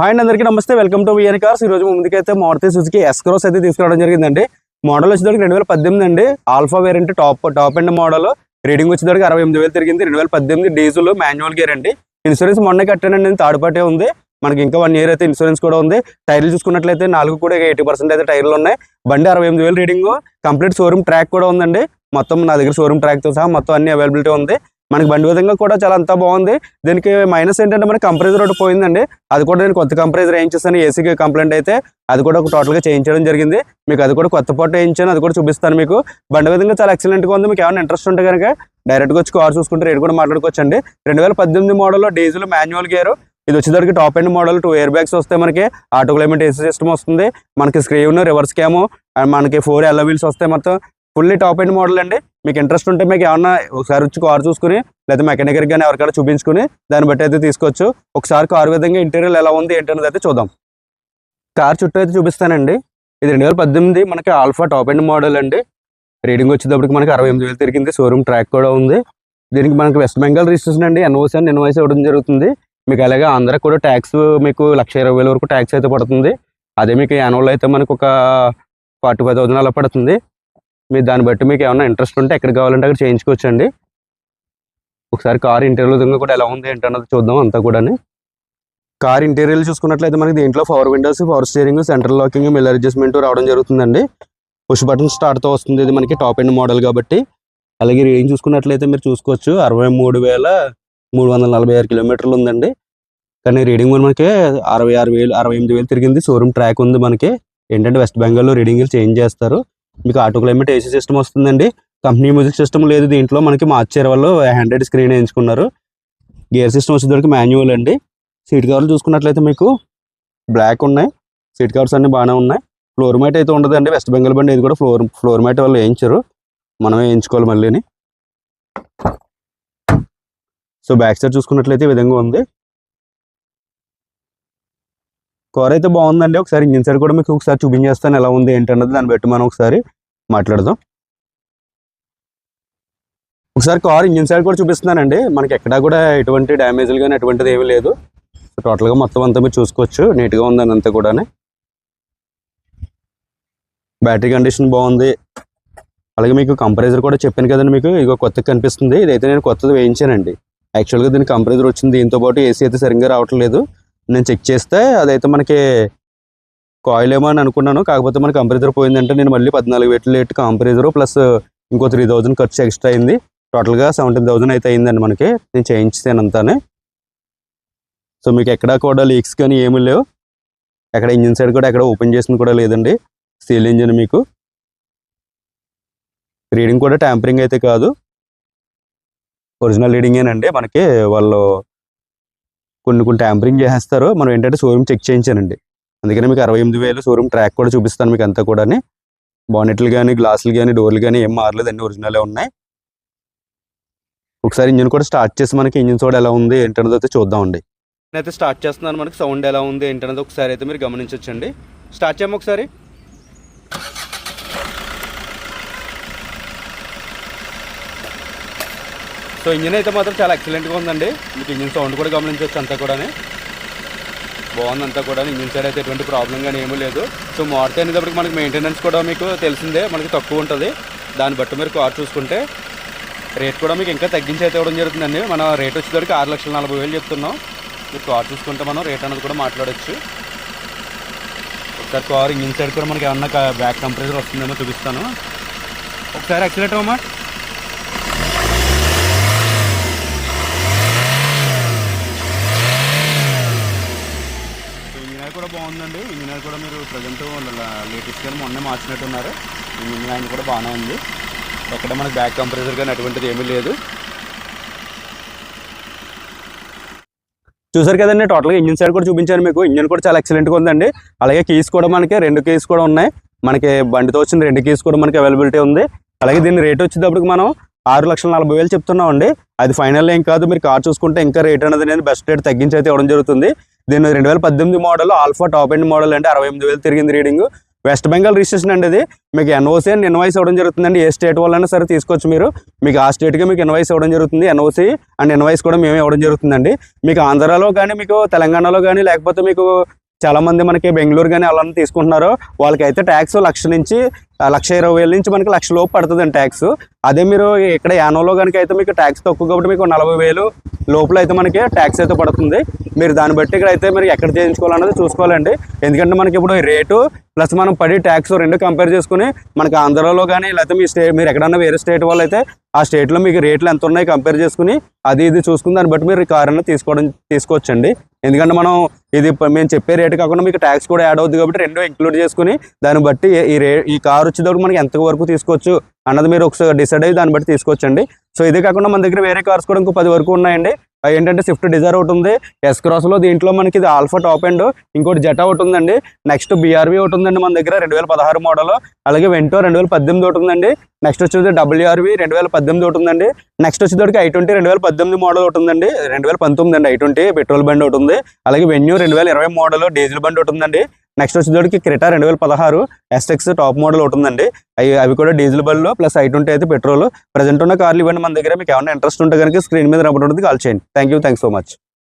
Hi అండి అందరికీ నమస్తే. వెల్కమ్ టు విఎన్ కార్స్ ఈ రోజు ముందుకైతే మారుతి సుజుకి ఎస్క్రోస్ అయితే తీసుకురావడం జరిగిందండి. మోడల్ వచ్చేదానికి రెండు వేల పద్దెనిమిది అండి. Alpha variant top top and model reading వచ్చేదానికి అరవై ఎనిమిది వేలు తిరిగింది. రెండు వేల పద్దెనిమిది డీజిల్ మాన్యువల్ గేర్ అండి. ఇన్సూరెన్స్ మొన్న కట్టానండి. థర్డ్ పార్టీ ఉంది. మనకి ఇంకా వన్ ఇయర్ అయితే ఇన్సూరెన్స్ కూడా ఉంది. టైర్లు చూసుకున్నట్లయితే నాలుగు కూడా ఎయిటీ పర్సెంట్ అయితే టైర్లు ఉన్నాయి. బండి అరవై ఎనిమిది వేలు రీడింగ్ కంప్లీట్ షోరూమ్ ట్రాక్ కూడా ఉందండి. మొత్తం నా దగ్గర షోరూమ్ ట్రాక్తో సహా మొత్తం అన్ని అవైలబిలిటీ ఉంది. మనకి బండి విధంగా కూడా చాలా అంతా బాగుంది. దీనికి మైనస్ ఏంటంటే మనకి కంప్రెజర్ ఒకటి పోయిందండి. అది కూడా నేను కొత్త కంప్రెజర్ వేయించేసాను. ఏసీకి కంప్లైంట్ అయితే అది కూడా ఒక టోటల్గా చేయించడం జరిగింది. మీకు అది కూడా కొత్త పాటు వేయించాను. అది కూడా చూపిస్తాను మీకు. బండి విధంగా చాలా ఎక్సలెంట్గా ఉంది. మీకు ఏమైనా ఇంట్రెస్ట్ ఉంటే కనుక డైరెక్ట్గా వచ్చి కార్ చూసుకుంటే రేట్ కూడా మాట్లాడుకోవచ్చు అండి రెండు వేల పద్దెనిమిది మోడల్లో డీజిల్ మాన్యువల్ గేర్ ఇది వచ్చేసరికి top end model two air bags వస్తే మనకి. ఆటో క్లైమేట్ ఏసీ సిస్టమ్ వస్తుంది. మనకి స్క్రీన్ రివర్స్ క్యాము అండ్ మనకి ఫోర్ ఎల్లో వీల్స్ వస్తాయి మొత్తం. ఫుల్లీ టాప్ ఎండ్ మోడల్ అండి. మీకు ఇంట్రెస్ట్ ఉంటే మీకు ఏమన్నా ఒకసారి వచ్చి కారు చూసుకుని లేదా మెకానికర్ కానీ ఎవరికైనా చూపించుకుని దాన్ని బట్టి అయితే తీసుకోవచ్చు. ఒకసారి కార్ విధంగా ఇంటీరియర్ ఎలా ఉంది ఏంటనేది అయితే చూద్దాం. కార్ చుట్టూ అయితే చూపిస్తానండి. ఇది రెండు వేల పద్దెనిమిది మనకి ఆల్ఫా టాప్ ఎండ్ మోడల్ అండి. రీడింగ్ వచ్చేటప్పటికి మనకి అరవై ఎనిమిది వేలు తిరిగింది. షోరూమ్ ట్రాక్ కూడా ఉంది. దీనికి మనకి వెస్ట్ బెంగాల్ రిజిస్ట్రేషన్ అండి. ఎన్ఓసి అండ్ ఎన్ఓసి ఇవ్వడం జరుగుతుంది. మీకు అలాగే ఆంధ్ర కూడా ట్యాక్స్ మీకు లక్ష ఇరవై వేల వరకు ట్యాక్స్ అయితే పడుతుంది. అదే మీకు యాన్యువల్ అయితే మనకు ఒక ఫార్టీ ఫైవ్ థౌసండ్ అలా పడుతుంది. మీరు దాన్ని బట్టి మీకు ఏమైనా ఇంట్రెస్ట్ ఉంటే ఎక్కడ కావాలంటే అక్కడ చేయించుకోవచ్చు అండి ఒకసారి కార్ ఇంటీరియర్ విధంగా కూడా ఎలా ఉంది ఏంటన్నది చూద్దాం అంతా కూడా కార్ ఇంటీరియర్ చూసుకున్నట్లయితే మనకి దీంట్లో power windows power steering central locking mirror adjustment రావడం జరుగుతుందండి. పుష్ బటన్ స్టార్ట్తో వస్తుంది. ఇది మనకి టాప్ ఎండ్ మోడల్ కాబట్టి. అలాగే రేంజ్ చూసుకున్నట్లయితే మీరు చూసుకోవచ్చు. అరవై మూడు వేల మూడు వందల నలభై ఆరు కిలోమీటర్లు ఉందండి. కానీ రీడింగ్ మనకి అరవై ఆరు వేలు అరవై ఎనిమిది వేలు తిరిగింది. షోరూమ్ ట్రాక్ ఉంది మనకి. ఏంటంటే వెస్ట్ బెంగాల్లో రీడింగ్ చేంజ్ చేస్తారు. మీకు ఆటో క్లైమేట్ ఏసీ సిస్టమ్ వస్తుందండి. కంపెనీ మ్యూజిక్ సిస్టమ్ లేదు. దీంట్లో మనకి మార్చారు వాళ్ళు హండ్రెడ్ స్క్రీన్ వేయించుకున్నారు గేర్ సిస్టమ్ వచ్చేసరికి మాన్యువల్ అండి. సీట్ కవర్లు చూసుకున్నట్లయితే మీకు బ్లాక్ ఉన్నాయి. సీట్ కవర్స్ అన్ని బాగానే ఉన్నాయి. ఫ్లోర్ మ్యాట్ అయితే ఉండదండి. వెస్ట్ బెంగాల్ బండి ఇది కూడా ఫ్లోర్ ఫ్లోర్ మ్యాట్ వాళ్ళు వేయించారు. మనమే వేయించుకోవాలి మళ్ళీని. సో బ్యాక్ సైడ్ చూసుకున్నట్లయితే ఈ విధంగా ఉంది. కార్ అయితే బాగుందండి. ఒకసారి ఇంజిన్ సైడ్ కూడా మీకు ఒకసారి చూపించేస్తాను ఎలా ఉంది ఏంటన్నది దాన్ని బట్టి మనం ఒకసారి మాట్లాడదాం. ఒకసారి కార్ ఇంజిన్ సైడ్ కూడా చూపిస్తున్నానండి. మనకి ఎక్కడా కూడా ఎటువంటి డ్యామేజ్లు కానీ ఎటువంటిది ఏమీ లేదు. సో టోటల్గా మొత్తం అంతా మీరు చూసుకోవచ్చు. నీట్గా ఉందని అంతా కూడా బ్యాటరీ కండిషన్ బాగుంది. అలాగే మీకు కంప్రైజర్ కూడా చెప్పాను కదండి మీకు. ఇగో కొత్తగా కనిపిస్తుంది. ఇదైతే నేను కొత్తది వేయించానండి. యాక్చువల్గా దీని కంప్రెజర్ వచ్చింది. దీంతో పాటు ఏసీ అయితే సరిగ్గా రావట్లేదు. నేను చెక్ చేస్తే అదైతే మనకి కాయిల్ ఏమో అని అనుకున్నాను. కాకపోతే మనకి కంప్రెజర్ పోయిందంటే నేను మళ్ళీ పద్నాలుగు వేట్లు లేట్ కంప్రెజర్ ప్లస్ ఇంకో త్రీ థౌజండ్ ఖర్చు ఎక్స్ట్రా అయింది. టోటల్గా సెవెంటీన్ థౌజండ్ అయితే అయిందండి మనకి. నేను చేయించాను అంతానే. సో మీకు ఎక్కడా కూడా లీక్స్ కానీ ఏమీ లేవు. ఎక్కడ ఇంజిన్ సైడ్ కూడా ఎక్కడ ఓపెన్ చేసిన కూడా లేదండి. స్టీల్ ఇంజిన్ మీకు. రీడింగ్ కూడా ట్యాంపరింగ్ అయితే కాదు. ఒరిజినల్ రీడింగేనండి మనకి వాళ్ళు కొన్ని కొన్ని ట్యాంపరింగ్ చేసేస్తారు. మనం ఏంటంటే షోరూమ్ చెక్ చేయించానండి. అందుకని మీకు అరవై ఎనిమిది వేలు షోరూమ్ ట్రాక్ కూడా చూపిస్తాను మీకు అంతా కూడా బానెట్లు కానీ గ్లాసులు కానీ డోర్లు కానీ ఏం మారలేదు. అన్ని ఒరిజినలే ఉన్నాయి. ఒకసారి ఇంజిన్ కూడా స్టార్ట్ చేసి మనకి ఇంజిన్ సోడ్ ఎలా ఉంది ఏంటనేది అయితే చూద్దామండి. అయితే స్టార్ట్ చేస్తున్నాను. మనకి సౌండ్ ఎలా ఉంది ఏంటనేది ఒకసారి అయితే మీరు గమనించవచ్చండి స్టార్ట్ చేయము ఒకసారి. సో ఇంజిన్ అయితే మాత్రం చాలా ఎక్సలెంట్గా ఉందండి. మీకు ఇంజిన్ సౌండ్ కూడా గమనించవచ్చు అంతా కూడా బాగుంది అంతా కూడా ఇంజిన్ సైడ్ అయితే ఎటువంటి ప్రాబ్లం కానీ ఏమీ లేదు. సో మారుతి అనేటప్పటికి మనకి మెయింటెనెన్స్ కూడా మీకు తెలిసిందే. మనకి తక్కువ ఉంటుంది. దాన్ని బట్టి మీరు కార్ చూసుకుంటే రేట్ కూడా మీకు ఇంకా తగ్గించి అయితే ఇవ్వడం జరుగుతుందండి. మన రేట్ వచ్చేసరికి ఆరు లక్షల నలభై వేలు చెప్తున్నాం. మీరు కార్ చూసుకుంటే మనం రేట్ అనేది కూడా మాట్లాడచ్చు. ఒకసారి కార్ ఇంజిన్ సైడ్ కూడా మనకి ఏమన్నా బ్యాక్ కంప్రెసర్ వస్తుందేమో చూపిస్తాను. ఒకసారి యాక్సిలేటర్ అమ్మా ఉందండి కూడా ఇంజనీర్ కూడా మీరు ప్రజెంట్ లేటెస్ట్ కానీ మొన్నే మార్చినట్టున్నారు. ఇంజనీర్ ఆయన కూడా బాగానే ఉంది. ఎక్కడ మనకి బ్యాక్ కంప్రెసర్ కానీ అటువంటిది ఏమీ లేదు. చూసారు కదండి టోటల్గా ఇంజిన్ సైడ్ కూడా చూపించాను మీకు. ఇంజిన్ కూడా చాలా ఎక్సలెంట్గా ఉందండి. అలాగే కీస్ కూడా మనకి రెండు కీస్ కూడా ఉన్నాయి. మనకి బండితో వచ్చిన రెండు కీస్ కూడా మనకి అవైలబిలిటీ ఉంది. అలాగే దీని రేట్ వచ్చేటప్పటికి మనం ఆరు లక్షల నలభై వేలు చెప్తున్నాం అండి అది ఫైనల్ ఏం కాదు మీరు కార్ చూసుకుంటే ఇంకా రేట్ అనేది నేను బెస్ట్ రేట్ తగ్గించి అయితే ఇవ్వడం జరుగుతుంది. దీని రెండు వేల పద్దెనిమిది model alpha top end model అంటే అరవై ఎనిమిది వేలు తిరిగింది రీడింగ్ వెస్ట్ బెంగాల్ రిజిస్ట్రేషన్ అండి ఇది. మీకు ఎన్ఓసి అండ్ ఇన్వాయిస్ ఇవ్వడం జరుగుతుందండి. ఏ స్టేట్ వాళ్ళైనా సరే తీసుకోవచ్చు మీరు. మీకు ఆ స్టేట్కి మీకు ఇన్వాయిస్ ఇవ్వడం జరుగుతుంది. ఎన్ఓసి అండ్ ఇన్వాయిస్ కూడా మేమే ఇవ్వడం జరుగుతుందండి. మీకు ఆంధ్రాలో కానీ మీకు తెలంగాణలో కానీ లేకపోతే మీకు చాలా మంది మనకి బెంగళూరు కానీ అలా తీసుకుంటున్నారు. వాళ్ళకైతే ట్యాక్స్ లక్ష నుంచి లక్ష ఇరవై వేల నుంచి మనకి లక్ష లోపు పడుతుందండి ట్యాక్స్ అదే మీరు ఇక్కడ యానోలో కనుక అయితే మీకు ట్యాక్స్ తక్కువ కాబట్టి మీకు నలభై వేలు లోపల అయితే మనకి ట్యాక్స్ అయితే పడుతుంది. మీరు దాన్ని బట్టి ఇక్కడ అయితే మీరు ఎక్కడ చేయించుకోవాలన్నది చూసుకోవాలండి. ఎందుకంటే మనకి ఇప్పుడు రేటు ప్లస్ మనం పడి ట్యాక్స్ రెండు కంపేర్ చేసుకుని మనకి ఆంధ్రాలో కానీ లేకపోతే మీ స్టేట్ మీరు ఎక్కడన్నా వేరే స్టేట్ వాళ్ళు అయితే ఆ స్టేట్లో మీకు రేట్లు ఎంత ఉన్నాయి కంపేర్ చేసుకుని అది ఇది చూసుకుని దాన్ని బట్టి మీరు ఈ కార్ అనేది తీసుకోవడం తీసుకోవచ్చండి. ఎందుకంటే మనం ఇది మేము చెప్పే రేటు కాకుండా మీకు ట్యాక్స్ కూడా యాడ్ అవుతుంది కాబట్టి రెండు ఇంక్లూడ్ చేసుకుని దాన్ని బట్టి ఈ- ఈ రే ఈ కార్ వచ్చేటప్పుడు మనకి ఎంత వరకు తీసుకోవచ్చు అన్నది మీరు ఒకసారి డిసైడ్ అయ్యి దాన్ని బట్టి తీసుకోవచ్చండి. సో ఇదే కాకుండా మన దగ్గర వేరే కార్స్ కూడా ఇంకో పది వరకు ఉన్నాయండి. ఏంటంటే స్విఫ్ట్ డిజైర్ ఒకటి ఉంది ఎస్ క్రాస్లో దీంట్లో మనకి ఇది ఆల్ఫా టాప్ అండ్ ఇంకోటి జెటా ఒకటి ఉందండి. నెక్స్ట్ బీఆర్వీ ఒకటి ఉందండి మన దగ్గర రెండు వేల పదహారు మోడల్ అలాగే వెంటో రెండు వేల పద్దెనిమిది ఒకటి ఉందండి. నెక్స్ట్ వచ్చేది డబ్ల్యూఆర్వి రెండు వేల పద్దెనిమిది ఒకటి ఉందండి. నెక్స్ట్ వచ్చేటప్పటికి ఐ ట్వంటీ రెండు వేల పద్దెనిమిది మోడల్ ఒకటి ఉందండి. రెండు వేల పంతొమ్మిది అండి ఐ ట్వంటీ పెట్రోల్ బండి ఒకటి ఉంది. అలాగే వెన్యూ రెండు వేల ఇరవై మోడల్ డీజిల్ బండి ఒకటి ఉందండి. నెక్స్ట్ వచ్చేటప్పటికి క్రిటా రెండు వేల పదహారు ఎస్టెక్స్ టాప్ మోడల్ ఒకటి ఉందండి. అవి అవి కూడా డీజిల్ బండ్లు ప్లస్ ఐట్ ఉంటే అయితే పెట్రోల్. ప్రజెంట్ ఉన్న కార్లు ఇవ్వండి మన దగ్గర. మీకు ఏమైనా ఇంట్రెస్ట్ ఉంటే కనుక స్క్రీన్ మీద నంబర్ ఉంటుంది కాల్ చేయండి. Thank you thanks so much